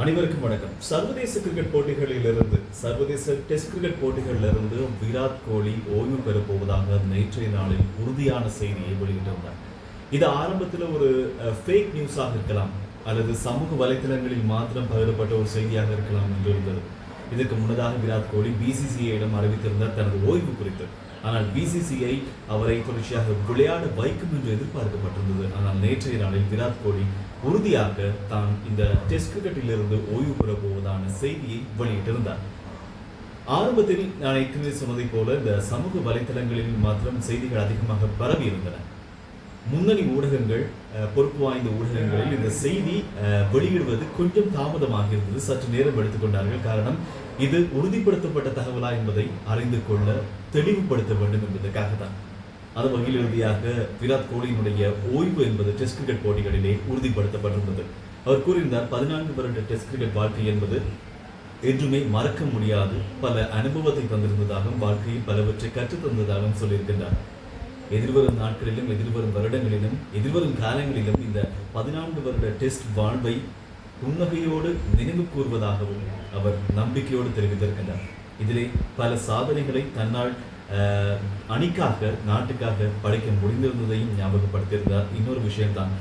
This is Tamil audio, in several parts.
அனைவருக்கும் வணக்கம். சர்வதேச கிரிக்கெட் போட்டிகளிலிருந்து சர்வதேச டெஸ்ட் கிரிக்கெட் போட்டிகளிலிருந்து விராட் கோலி ஓய்வு பெறப் போவதாக நேற்றைய நாளில் உறுதியான செய்தியை வெளியிட்டிருந்தார். இது ஆரம்பத்தில் ஒரு ஃபேக் நியூஸாக இருக்கலாம் அல்லது சமூக வலைத்தளங்களில் மாத்திரம் பகிரப்பட்ட ஒரு செய்தியாக இருக்கலாம் என்று இருந்தது இதற்கு முன்னதாக விராட் கோலி பிசிசிஐயிடம் அறிவித்திருந்தார் தனது ஓய்வு குறித்து. ஆனால் பிசிசிஐ அவரை தொடர்ச்சியாக விளையாட வைக்கும் என்று எதிர்பார்க்கப்பட்டிருந்தது. ஆனால் நேற்றைய நாளில் விராட் கோலி உறுதியாக தான் இந்த டெஸ்ட் கிரிக்கெட்டிலிருந்து ஓய்வு பெறப் போவதான செய்தியை வெளியிட்டிருந்தார். ஆரம்பத்தில் நான் ஏற்கனவே சொன்னதைப் போல இந்த சமூக வலைத்தளங்களில் மாத்திரம் செய்திகள் அதிகமாக பரவி இருந்தன முன்னணி ஊடகங்கள் பொறுப்பு வாய்ந்த ஊடகங்களில் இந்த செய்தி அஹ், வெளியிடுவது கொஞ்சம் தாமதமாக இருந்தது. சற்று நேரம் எடுத்துக்கொண்டார்கள் காரணம் இது உறுதிப்படுத்தப்பட்ட தகவலா என்பதை அறிந்து கொள்ள தெளிவுபடுத்த வேண்டும் என்பதற்காக தான். அது வகையில் இறுதியாக விராட் கோலியினுடைய ஓய்வு என்பது டெஸ்ட் கிரிக்கெட் போட்டிகளிலே உறுதிப்படுத்தப்பட்டிருந்தது. அவர் கூறியிருந்தார் பதினான்கு வருட டெஸ்ட் கிரிக்கெட் வாழ்க்கை என்பது என்றுமே மறக்க முடியாது. பல அனுபவத்தை தந்திருந்ததாகவும் வாழ்க்கையில் பலவற்றை கற்றுத்தந்ததாகவும் சொல்லியிருக்கின்றார். எதிர்வரும் நாட்களிலும் எதிர்வரும் வருடங்களிலும் எதிர்வரும் காலங்களிலும் இந்த பதினான்கு வருட டெஸ்ட் வாழ்வை புன்னகையோடு நினைவு கூர்வதாகவும் அவர் நம்பிக்கையோடு தெரிவித்திருக்கின்றார். இதிலே பல சாதனைகளை தன்னால் அணிக்காக நாட்டுக்காக படைக்க முடிந்திருந்ததையும் ஞாபகப்படுத்தியிருந்தார். இன்னொரு விஷயம்தான்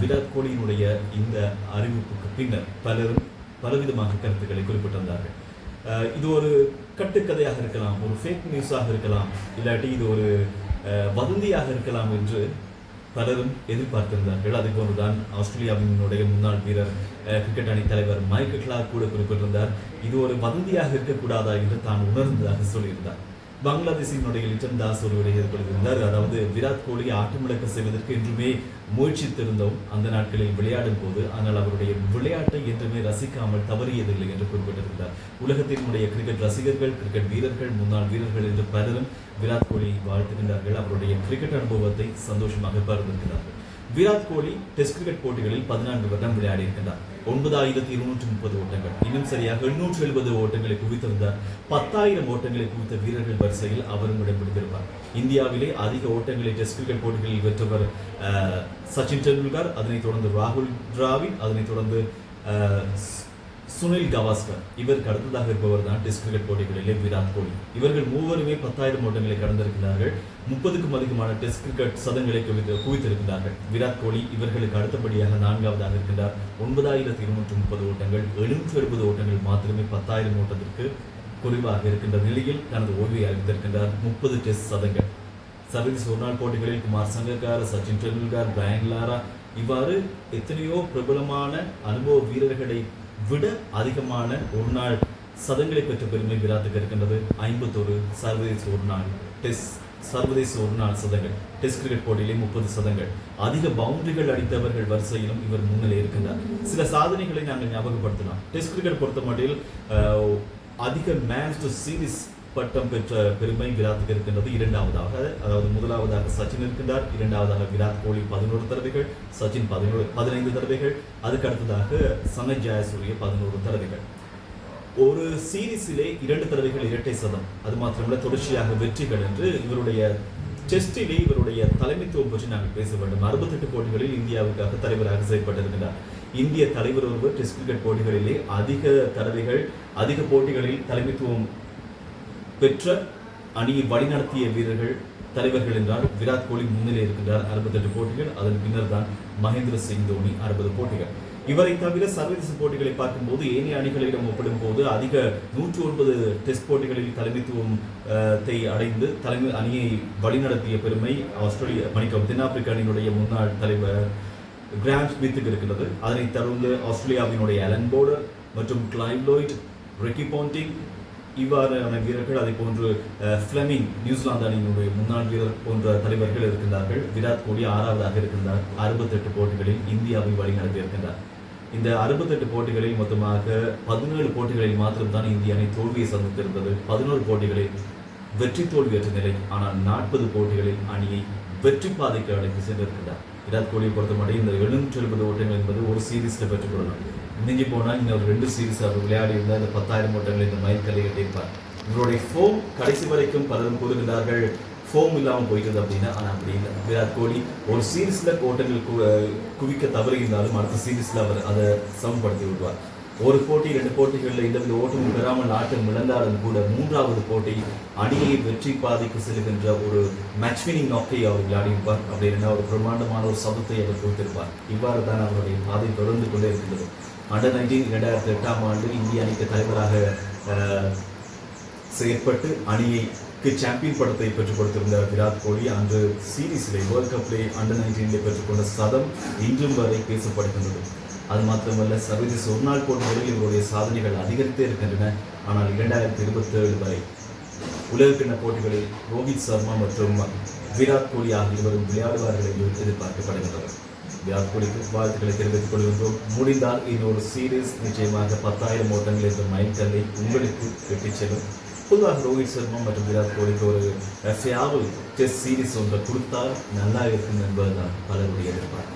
விராட் கோலியினுடைய இந்த அறிவிப்புக்கு பின்னர் பலரும் பலவிதமாக கருத்துக்களை குறிப்பிட்டிருந்தார்கள். இது ஒரு கட்டுக்கதையாக இருக்கலாம் ஒரு ஃபேக் நியூஸாக இருக்கலாம் இல்லாட்டி இது ஒரு வதந்தியாக இருக்கலாம் என்று பலரும் எதிர்பார்த்திருந்தார்கள். அதே போன்றுதான் ஆஸ்திரேலியாவினுடைய முன்னாள் வீரர் கிரிக்கெட் அணி தலைவர் மைக்கேல் கிளார்க் கூட குறிப்பிட்டிருந்தார். இது ஒரு வதந்தியாக இருக்கக்கூடாதா என்று தான் உணர்ந்ததாக சொல்லியிருந்தார். பங்களாதேஷினுடைய லிட்டன் தாஸ் ஒரு ஏற்படுத்தியிருந்தார். அதாவது விராட் கோலி ஆட்டமிழக்க செய்வதற்கு என்றுமே முயற்சித்திருந்தோம் அந்த நாட்களில் விளையாடும் போது. ஆனால் அவருடைய விளையாட்டை என்றுமே ரசிக்காமல் தவறியதில்லை என்று குறிப்பிட்டிருந்தார். உலகத்தினுடைய கிரிக்கெட் ரசிகர்கள் கிரிக்கெட் வீரர்கள் முன்னாள் வீரர்கள் என்று பலரும் விராட் கோலியை வாழ்த்துகின்றார்கள். அவருடைய கிரிக்கெட் அனுபவத்தை சந்தோஷமாக பகிர்ந்திருக்கிறார்கள். விராட் கோலி டெஸ்ட் கிரிக்கெட் போட்டிகளில் பதினான்கு வருடம் விளையாடி இருக்கின்றார் ஒன்பதாயிரத்தி இருநூற்றி முப்பது ஓட்டங்கள். இன்னும் சரியாக எண்ணூற்றி எழுபது ஓட்டங்களை குவித்திருந்தார் பத்தாயிரம் ஓட்டங்களை குவித்த வீரர்கள் வரிசையில் அவரும் இடம் பிடித்திருப்பார் இந்தியாவிலே அதிக ஓட்டங்களை டெஸ்ட் கிரிக்கெட் போட்டிகளில் வென்றவர் சச்சின் டெண்டுல்கர் அதனைத் தொடர்ந்து ராகுல் டிராவிட் அதனைத் தொடர்ந்து சுனில் கவாஸ்கர் இவருக்கு அடுத்ததாக இருப்பவர் தான் டெஸ்ட் கிரிக்கெட் போட்டிகளிலே விராட் கோலி. இவர்கள் மூவருமே பத்தாயிரம் ஓட்டங்களை கடந்திருக்கிறார்கள். முப்பதுக்கும் அதிகமான டெஸ்ட் கிரிக்கெட் சதங்களை குவித்து குவித்திருக்கிறார்கள். விராட் கோலி இவர்களுக்கு அடுத்தபடியாக நான்காவதாக இருக்கின்றார். ஒன்பதாயிரத்தி இருநூற்றி முப்பது ஓட்டங்கள் எழுநூற்றி எழுபது ஓட்டங்கள் மாத்திரமே பத்தாயிரம் ஓட்டத்திற்கு குறைவாக இருக்கின்ற நிலையில் தனது ஓய்வை அறிவித்திருக்கின்றார் முப்பது டெஸ்ட் சதங்கள். சர்வதேச ஒருநாள் போட்டிகளில் குமார் சங்கக்கார் சச்சின் டெண்டுல்கர் பிரையன் லாரா இவ்வாறு எத்தனையோ பிரபலமான அனுபவ வீரர்களை விட அதிகமான ஒரு நாள் சதங்களை பெற்ற பெருமை விராட்டுக்கு இருக்கின்றது. ஐம்பத்தோரு சர்வதேச ஒரு நாள். டெஸ்ட் சர்வதேச ஒரு நாள் சதங்கள். டெஸ்ட் கிரிக்கெட் போட்டியிலே முப்பது சதங்கள். அதிக பவுண்டரிகள் அடித்தவர்கள் வரிசையிலும் இவர் முன்னிலை இருக்கின்றார். சில சாதனைகளை நாங்கள் ஞாபகப்படுத்தலாம். டெஸ்ட் கிரிக்கெட் பொறுத்த மட்டில் அதிக மேட்ச் டு சீரிஸ் பட்டம் பெற்ற பெருமை விராத்துக்கு இருக்கின்றது இரண்டாவதாக. அதாவது முதலாவதாக சச்சின் இருக்கின்றார் இரண்டாவதாக விராட் கோலி பதினோரு தடவைகள் சச்சின் பதினோரு பதினைந்து தடவைகள் அதுக்கு அடுத்ததாக சனத் ஜாயசூரிய பதினோரு தடவைகள். ஒரு சீரீஸிலே இரண்டு தடவைகள் இரட்டை சதம். அது மாத்திரமல்ல தொடர்ச்சியாக வெற்றிகள் என்று இவருடைய டெஸ்டிலே இவருடைய தலைமைத்துவம் பற்றி நாங்கள் பேச வேண்டும். அறுபத்தெட்டு போட்டிகளில் இந்தியாவுக்காக தலைவராக செயல்பட்டிருக்கிறார் இந்திய தலைவர் ஒருவர் டெஸ்ட் கிரிக்கெட் போட்டிகளிலே அதிக தடவைகள் அதிக போட்டிகளில் தலைமைத்துவம் பெற்ற அணியை வழிநடத்திய வீரர்கள் தலைவர்கள் என்றால் விராட் கோலி முன்னிலை இருக்கின்றார் அறுபத்தெட்டு போட்டிகள். அதன் பின்னர் தான் மகேந்திர சிங் தோனி அறுபது போட்டிகள். இவரை தவிர சர்வதேச போட்டிகளை பார்க்கும்போது ஏனைய அணிகளிடம் ஒப்பிடும்போது அதிக நூற்றி ஒன்பது டெஸ்ட் போட்டிகளில் தலைமைத்துவம் அடைந்து தலைமை அணியை வழிநடத்திய பெருமை ஆஸ்திரேலியா மணிக்கம் தென்னாப்பிரிக்க அணியினுடைய முன்னாள் தலைவர் கிராம் ஸ்மித்துக்கு இருக்கிறது அதனைத் தொடர்ந்து ஆஸ்திரேலியாவினுடைய அலன் போர்டர் மற்றும் கிளைவ் லோய்ட் ரெக்கி போண்டிங் இவ்வாறான வீரர்கள் அதே போன்று ஃபிளமிங் நியூசிலாந்து அணியினுடைய முன்னாள் வீரர் போன்ற தலைவர்கள் இருக்கின்றார்கள். விராட் கோலி ஆறாவதாக இருக்கின்றார். அறுபத்தெட்டு போட்டிகளில் இந்தியாவை வழிநடத்தி இருக்கின்றார். இந்த அறுபத்தெட்டு போட்டிகளில் மொத்தமாக பதினேழு போட்டிகளில் மாத்திரம்தான் இந்திய அணி தோல்வியை சந்தித்திருந்தது. பதினோரு போட்டிகளில் வெற்றி தோல்வியற்ற நிலை ஆனால் நாற்பது போட்டிகளில் அணியை வெற்றி பாதைக்கு அழைத்து சென்றிருக்கிறார் விராட் கோலியை பொறுத்தமட்டில் இந்த எழுநூற்றி எழுபது ஓட்டங்கள் என்பது ஒரு சீரீஸில் பெற்றுக்கொள்ளலாம் மிஞ்சி போனால் இன்னும் ரெண்டு சீரீஸ் அவர் விளையாடி இருந்தால் இந்த பத்தாயிரம் ஓட்டங்கள் இந்த மைல் கலை கட்டியிருப்பார். இவருடைய ஃபோம் கடைசி வரைக்கும் பலரும் கூறுகிறார்கள் ஃபோம் இல்லாமல் போயிட்டது அப்படின்னா ஆனால் அப்படி இல்லை. விராட் கோலி ஒரு சீரீஸில் ஓட்டங்கள் கு- குவிக்க தவறி இருந்தாலும் அடுத்த சீரீஸில் அவர் அதை சமப்படுத்தி விடுவார். ஒரு போட்டி ரெண்டு போட்டிகளில் எந்தவித ஓட்டமும் பெறாமல் ஆட்டம் இழந்தாலும் கூட மூன்றாவது போட்டி அணியை வெற்றி பாதைக்கு செல்கின்ற ஒரு மேட்ச் வினிங் நோக்கை அவர் விளையாடியிருப்பார். அப்படின்னா ஒரு பிரம்மாண்டமான ஒரு சபத்தை அவர் கொடுத்திருப்பார். இவ்வாறு தான் அவருடைய பாதை தொடர்ந்து கொண்டே இருக்கின்றது. அண்டர் நைன்டீன் இரண்டாயிரத்தி எட்டாம் ஆண்டு இந்திய அணிக்கு தலைவராக செயற்பட்டு அணியைக்கு சாம்பியன் படத்தை பெற்றுக் கொடுத்திருந்த விராட் கோலி அன்று சீரீஸிலே வேர்ல்ட் கப்லே அண்டர் நைன்டீனில் பெற்றுக்கொண்ட சதம் இன்றும் வரை பேசப்படுகின்றது. அது மாத்திரமல்ல சர்வதேச ஒருநாள் போட்டிகளில் இவருடைய சாதனைகள் அதிகரித்தே இருக்கின்றன. ஆனால் இரண்டாயிரத்தி இருபத்தி ஏழு வரை உலகக்கிண்ண போட்டிகளில் ரோஹித் சர்மா மற்றும் விராட் கோலி ஆகியோரும் விளையாடுவார்கள் என்று எதிர்பார்க்கப்படுகின்றனர். விராட் கோலிக்கு வாழ்த்துக்களை தெரிவித்துக் கொள்கின்றோம். முடிந்தால் இன்னொரு சீரீஸ் நிச்சயமாக பத்தாயிரம் ஓட்டங்கள் என்ற மைல்கல்லை உங்களுக்கு வெட்டிச் செல்லும். பொதுவாக ரோஹித் சர்மா மற்றும் விராட் கோலிக்கு ஒரு ஃபேவல் டெஸ்ட் சீரீஸ் ஒன்றை கொடுத்தால் நல்லா இருக்கும் என்பதுதான் பலருடைய எதிர்பார்ப்பு.